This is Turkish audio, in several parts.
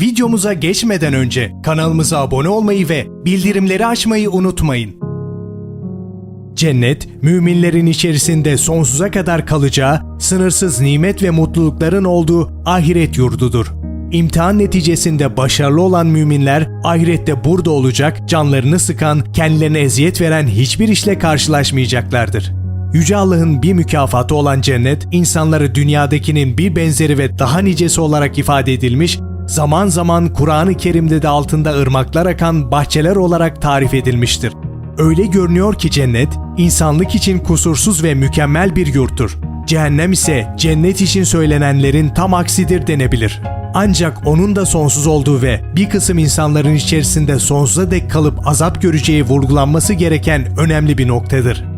Videomuza geçmeden önce kanalımıza abone olmayı ve bildirimleri açmayı unutmayın. Cennet, müminlerin içerisinde sonsuza kadar kalacağı, sınırsız nimet ve mutlulukların olduğu ahiret yurdudur. İmtihan neticesinde başarılı olan müminler ahirette burada olacak, canlarını sıkan, kendilerine eziyet veren hiçbir işle karşılaşmayacaklardır. Yüce Allah'ın bir mükafatı olan cennet, insanları dünyadakinin bir benzeri ve daha nicesi olarak ifade edilmiş, zaman zaman Kur'an-ı Kerim'de de altında ırmaklar akan bahçeler olarak tarif edilmiştir. Öyle görünüyor ki cennet, insanlık için kusursuz ve mükemmel bir yurttur. Cehennem ise cennet için söylenenlerin tam aksidir denebilir. Ancak onun da sonsuz olduğu ve bir kısım insanların içerisinde sonsuza dek kalıp azap göreceği vurgulanması gereken önemli bir noktadır.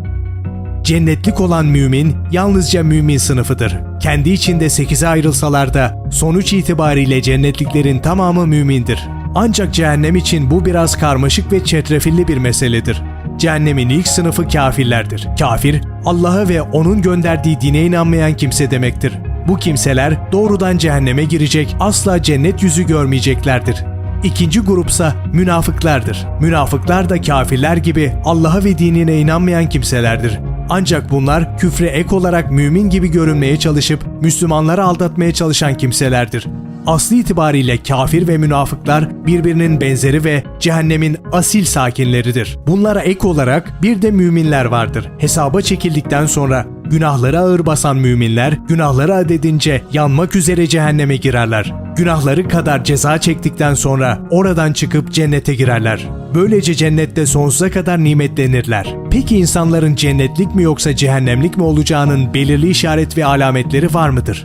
Cennetlik olan mümin yalnızca mümin sınıfıdır. Kendi içinde sekize ayrılsalar da sonuç itibariyle cennetliklerin tamamı mümindir. Ancak cehennem için bu biraz karmaşık ve çetrefilli bir meseledir. Cehennemin ilk sınıfı kafirlerdir. Kafir, Allah'a ve O'nun gönderdiği dine inanmayan kimse demektir. Bu kimseler doğrudan cehenneme girecek, asla cennet yüzü görmeyeceklerdir. İkinci grupsa münafıklardır. Münafıklar da kafirler gibi Allah'a ve dinine inanmayan kimselerdir. Ancak bunlar küfre ek olarak mümin gibi görünmeye çalışıp Müslümanları aldatmaya çalışan kimselerdir. Aslı itibariyle kafir ve münafıklar birbirinin benzeri ve cehennemin asil sakinleridir. Bunlara ek olarak bir de müminler vardır. Hesaba çekildikten sonra günahları ağır basan müminler günahları adedince yanmak üzere cehenneme girerler. Günahları kadar ceza çektikten sonra oradan çıkıp cennete girerler. Böylece cennette sonsuza kadar nimetlenirler. Peki insanların cennetlik mi yoksa cehennemlik mi olacağının belirli işaret ve alametleri var mıdır?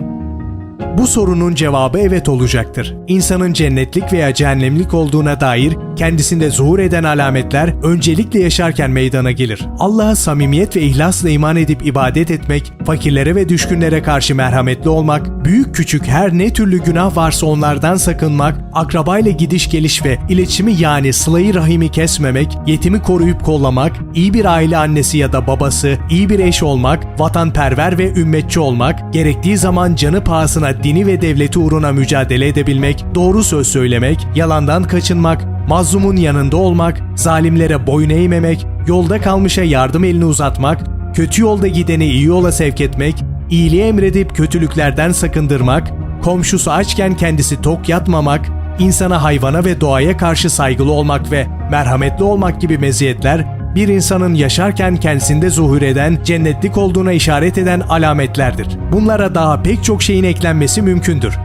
Bu sorunun cevabı evet olacaktır. İnsanın cennetlik veya cehennemlik olduğuna dair kendisinde zuhur eden alametler öncelikle yaşarken meydana gelir. Allah'a samimiyet ve ihlasla iman edip ibadet etmek, fakirlere ve düşkünlere karşı merhametli olmak, büyük küçük her ne türlü günah varsa onlardan sakınmak, akrabayla gidiş geliş ve iletişimi yani sılayı rahimi kesmemek, yetimi koruyup kollamak, iyi bir aile annesi ya da babası, iyi bir eş olmak, vatanperver ve ümmetçi olmak, gerektiği zaman canı pahasına dini ve devleti uğruna mücadele edebilmek, doğru söz söylemek, yalandan kaçınmak, mazlumun yanında olmak, zalimlere boyun eğmemek, yolda kalmışa yardım elini uzatmak, kötü yolda gideni iyi yola sevk etmek, iyiliği emredip kötülüklerden sakındırmak, komşusu açken kendisi tok yatmamak, insana hayvana ve doğaya karşı saygılı olmak ve merhametli olmak gibi meziyetler bir insanın yaşarken kendisinde zuhur eden, cennetlik olduğuna işaret eden alametlerdir. Bunlara daha pek çok şeyin eklenmesi mümkündür.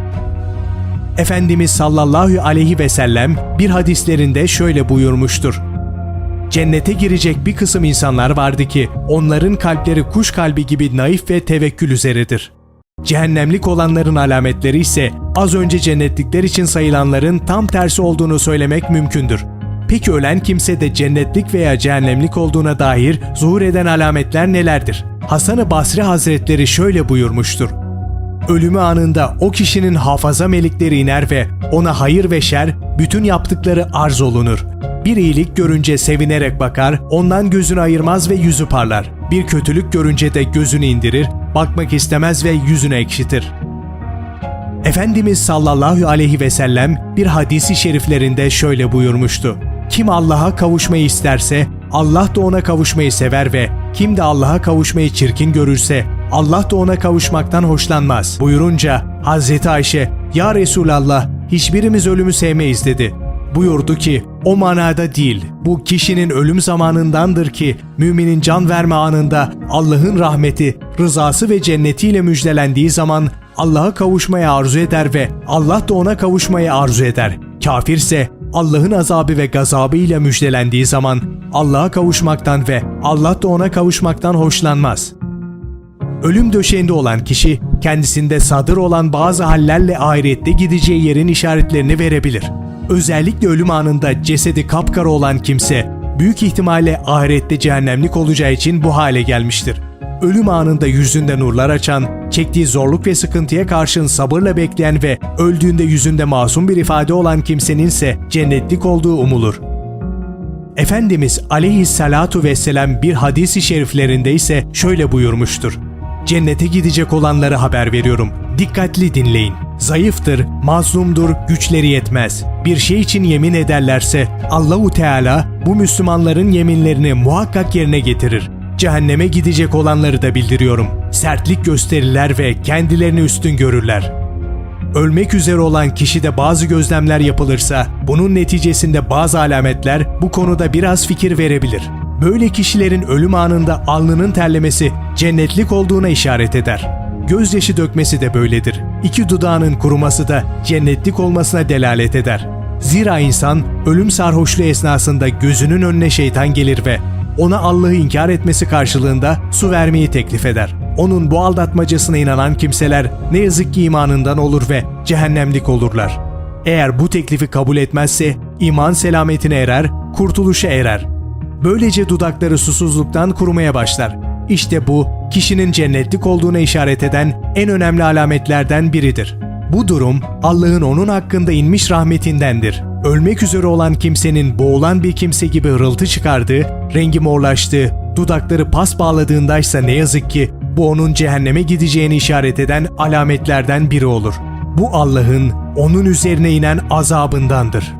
Efendimiz sallallahu aleyhi ve sellem bir hadislerinde şöyle buyurmuştur. Cennete girecek bir kısım insanlar vardı ki onların kalpleri kuş kalbi gibi naif ve tevekkül üzeredir. Cehennemlik olanların alametleri ise az önce cennetlikler için sayılanların tam tersi olduğunu söylemek mümkündür. Peki ölen kimse de cennetlik veya cehennemlik olduğuna dair zuhur eden alametler nelerdir? Hasan-ı Basri Hazretleri şöyle buyurmuştur. Ölümü anında o kişinin hafaza melikleri iner ve ona hayır ve şer, bütün yaptıkları arz olunur. Bir iyilik görünce sevinerek bakar, ondan gözünü ayırmaz ve yüzü parlar. Bir kötülük görünce de gözünü indirir, bakmak istemez ve yüzünü ekşitir. Efendimiz sallallahu aleyhi ve sellem bir hadisi şeriflerinde şöyle buyurmuştu. Kim Allah'a kavuşmayı isterse Allah da ona kavuşmayı sever ve kim de Allah'a kavuşmayı çirkin görürse Allah da ona kavuşmaktan hoşlanmaz. Buyurunca Hazreti Ayşe, Ya Resulallah hiçbirimiz ölümü sevmeyiz dedi. Buyurdu ki, o manada değil, bu kişinin ölüm zamanındandır ki, müminin can verme anında Allah'ın rahmeti, rızası ve cennetiyle müjdelendiği zaman Allah'a kavuşmaya arzu eder ve Allah da ona kavuşmayı arzu eder. Kafirse Allah'ın azabı ve gazabı ile müjdelendiği zaman Allah'a kavuşmaktan ve Allah da ona kavuşmaktan hoşlanmaz. Ölüm döşeğinde olan kişi kendisinde sadır olan bazı hallerle ahirette gideceği yerin işaretlerini verebilir. Özellikle ölüm anında cesedi kapkara olan kimse büyük ihtimalle ahirette cehennemlik olacağı için bu hale gelmiştir. Ölüm anında yüzünde nurlar açan, çektiği zorluk ve sıkıntıya karşın sabırla bekleyen ve öldüğünde yüzünde masum bir ifade olan kimsenin ise cennetlik olduğu umulur. Efendimiz aleyhissalatu vesselam bir hadisi şeriflerinde ise şöyle buyurmuştur. Cennete gidecek olanları haber veriyorum. Dikkatli dinleyin. Zayıftır, mazlumdur, güçleri yetmez. Bir şey için yemin ederlerse Allahu Teala bu Müslümanların yeminlerini muhakkak yerine getirir. Cehenneme gidecek olanları da bildiriyorum. Sertlik gösterirler ve kendilerini üstün görürler. Ölmek üzere olan kişide bazı gözlemler yapılırsa, bunun neticesinde bazı alametler bu konuda biraz fikir verebilir. Böyle kişilerin ölüm anında alnının terlemesi cennetlik olduğuna işaret eder. Gözyaşı dökmesi de böyledir. İki dudağının kuruması da cennetlik olmasına delalet eder. Zira insan ölüm sarhoşluğu esnasında gözünün önüne şeytan gelir ve ona Allah'ı inkar etmesi karşılığında su vermeyi teklif eder. Onun bu aldatmacasına inanan kimseler ne yazık ki imanından olur ve cehennemlik olurlar. Eğer bu teklifi kabul etmezse iman selametine erer, kurtuluşa erer. Böylece dudakları susuzluktan kurumaya başlar. İşte bu kişinin cennetlik olduğuna işaret eden en önemli alametlerden biridir. Bu durum Allah'ın onun hakkında inmiş rahmetindendir. Ölmek üzere olan kimsenin boğulan bir kimse gibi hırıltı çıkardığı, rengi morlaştığı, dudakları pas bağladığındaysa ne yazık ki bu onun cehenneme gideceğini işaret eden alametlerden biri olur. Bu Allah'ın onun üzerine inen azabındandır.